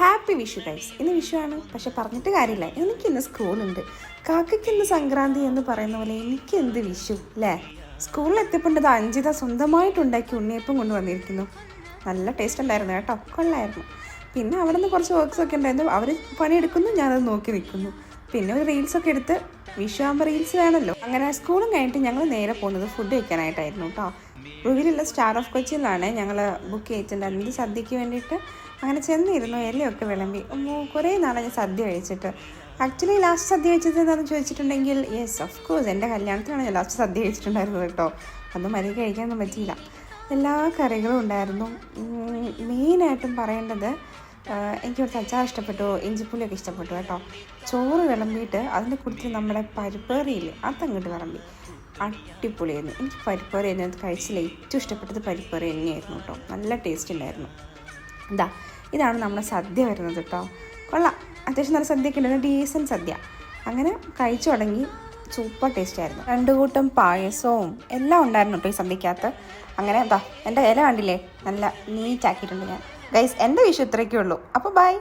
Happy Vishu guys ഇന്ന് വിഷുവാണ് പക്ഷെ പറഞ്ഞിട്ട് കാര്യമില്ല. എനിക്കിന്ന് സ്കൂളുണ്ട് കാക്കയ്ക്കിന്ന് സംക്രാന്തി എന്ന് പറയുന്ന പോലെ എനിക്ക് എന്ത് വിഷു അല്ലേ സ്കൂളിൽ എത്തിയപ്പോണ്ടത് അഞ്ചിത സ്വന്തമായിട്ട് ഉണ്ടാക്കി ഉണ്ണിയപ്പം കൊണ്ടുവന്നിരിക്കുന്നു നല്ല ടേസ്റ്റ് ഉണ്ടായിരുന്നു കേട്ടോ. കൊള്ളായിരുന്നു. പിന്നെ അവിടെ നിന്ന് കുറച്ച് വർക്ക്സ് ഒക്കെ ഉണ്ടായിരുന്നു. അവർ പണിയെടുക്കുന്നു ഞാനത് നോക്കി നിൽക്കുന്നു. പിന്നെ ഒരു റീൽസ് ഒക്കെ എടുത്ത് വിഷു ആകുമ്പോൾ റീൽസ് വേണമല്ലോ അങ്ങനെ സ്കൂളും കഴിഞ്ഞിട്ട് ഞങ്ങൾ നേരെ പോകുന്നത് ഫുഡ് കഴിക്കാനായിട്ടായിരുന്നു കേട്ടോ റുവിലുള്ള സ്റ്റാർ ഓഫ് കൊച്ചിയിലാണ് ഞങ്ങൾ ബുക്ക് ചെയ്തിട്ടുണ്ടായിരുന്നത്. സദ്യയ്ക്ക് വേണ്ടിയിട്ട് അങ്ങനെ ചെന്നിരുന്നു ഇലയൊക്കെ വിളമ്പി. കുറേ നാളെ ഞാൻ സദ്യ കഴിച്ചിട്ട്. ആക്ച്വലി ലാസ്റ്റ് സദ്യ കഴിച്ചത് എന്താണെന്ന് ചോദിച്ചിട്ടുണ്ടെങ്കിൽ യെസ് ഓഫ് കോഴ്സ് എന്റെ കല്യാണത്തിനാണ് ഞാൻ ലാസ്റ്റ് സദ്യ കഴിച്ചിട്ടുണ്ടായിരുന്നത് കേട്ടോ അതൊന്നും മരുന്ന് കഴിക്കാനൊന്നും പറ്റിയില്ല. എല്ലാ കറികളും ഉണ്ടായിരുന്നു. മെയിനായിട്ടും പറയേണ്ടത് എനിക്ക് കുറച്ച് അച്ചാർ ഇഷ്ടപ്പെട്ടു ഇഞ്ചിപ്പുളിയൊക്കെ ഇഷ്ടപ്പെട്ടു കേട്ടോ. ചോറ് വിളമ്പിയിട്ട് അതിന്റെ കൂട്ടത്തിൽ നമ്മുടെ പരിപ്പേറിയില്ലേ അതങ്ങോട്ട് വിളമ്പി. അടിപൊളിയായിരുന്നു എനിക്ക് പരിപ്പേറി അതിനകത്ത് കഴിച്ചില്ല. ഏറ്റവും ഇഷ്ടപ്പെട്ടത് പരിപ്പേറി തന്നെയായിരുന്നു കേട്ടോ. നല്ല ടേസ്റ്റ് ഉണ്ടായിരുന്നു. ഇതാ ഇതാണ് നമ്മുടെ സദ്യ വരുന്നത് കേട്ടോ. കൊള്ളാം. അത്യാവശ്യം നല്ല സദ്യയൊക്കെ ഉണ്ടായിരുന്നു ഡീസൻ സദ്യ. അങ്ങനെ കഴിച്ചു തുടങ്ങി. സൂപ്പർ ടേസ്റ്റ് ആയിരുന്നു. രണ്ടു കൂട്ടം പായസവും എല്ലാം ഉണ്ടായിരുന്നു കേട്ടോ ഈ സദ്യക്കകത്ത്. അങ്ങനെ എന്താ എന്റെ ഇല കണ്ടില്ലേ? നല്ല നീറ്റാക്കിയിട്ടുണ്ട് ഞാൻ. ഗൈസ് എന്റെ വിഷു ഇത്രയൊക്കെ ഉള്ളൂ അപ്പോൾ ബൈ